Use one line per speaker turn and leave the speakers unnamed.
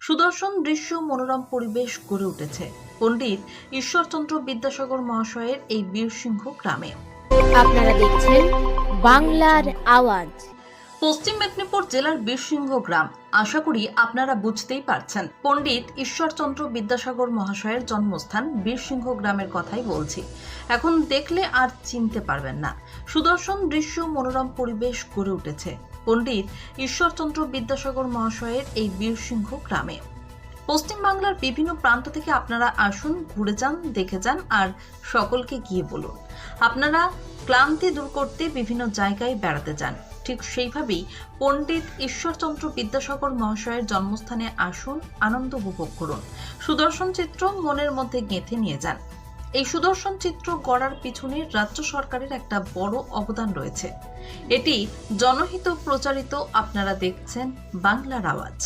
সুদর্শন দৃশ্য মনোরম পরিবেশ গড়ে উঠেছে। পণ্ডিত ঈশ্বরচন্দ্র বিদ্যাসাগর মহাশয়ের এই বীরসিংহ গ্রামে।
আপনারা দেখছেন বাংলার আওয়াজ।
পশ্চিম মেদিনীপুর জেলার বীরসিংহ গ্রাম। আশা করি আপনারা বুঝতেই পারছেন। পণ্ডিত ঈশ্বরচন্দ্র বিদ্যাসাগর মহাশয়ের জন্মস্থান বীরসিংহ গ্রামের কথাই বলছি। এখন দেখলে আর চিনতে পারবেন না। সুদর্শন দৃশ্য মনোরম পরিবেশ গড়ে উঠেছে। পণ্ডিত ঈশ্বরচন্দ্র বিদ্যাসাগর মহাশয়ের এই বীরসিংহ গ্রামে। পশ্চিমবাংলার বিভিন্ন প্রান্ত থেকে আপনারা আসুন, ঘুরে যান, দেখে যান আর সকলকে গিয়ে বলুন। আপনারা ক্লান্তি দূর করতে বিভিন্ন জায়গায় বেড়াতে যান। ঠিক সেইভাবেই পণ্ডিত ঈশ্বরচন্দ্র বিদ্যাসাগর মহাশয়ের জন্মস্থানে আসুন, আনন্দ উপভোগ করুন। সুদর্শন চিত্র মনের মধ্যে গেঁথে নিয়ে যান। এই সুদর্শন চিত্র গড়ার পিছনে রাজ্য সরকারের একটা বড় অবদান রয়েছে। এটি জনহিত প্রচারিত আপনারা দেখছেন বাংলার আওয়াজ।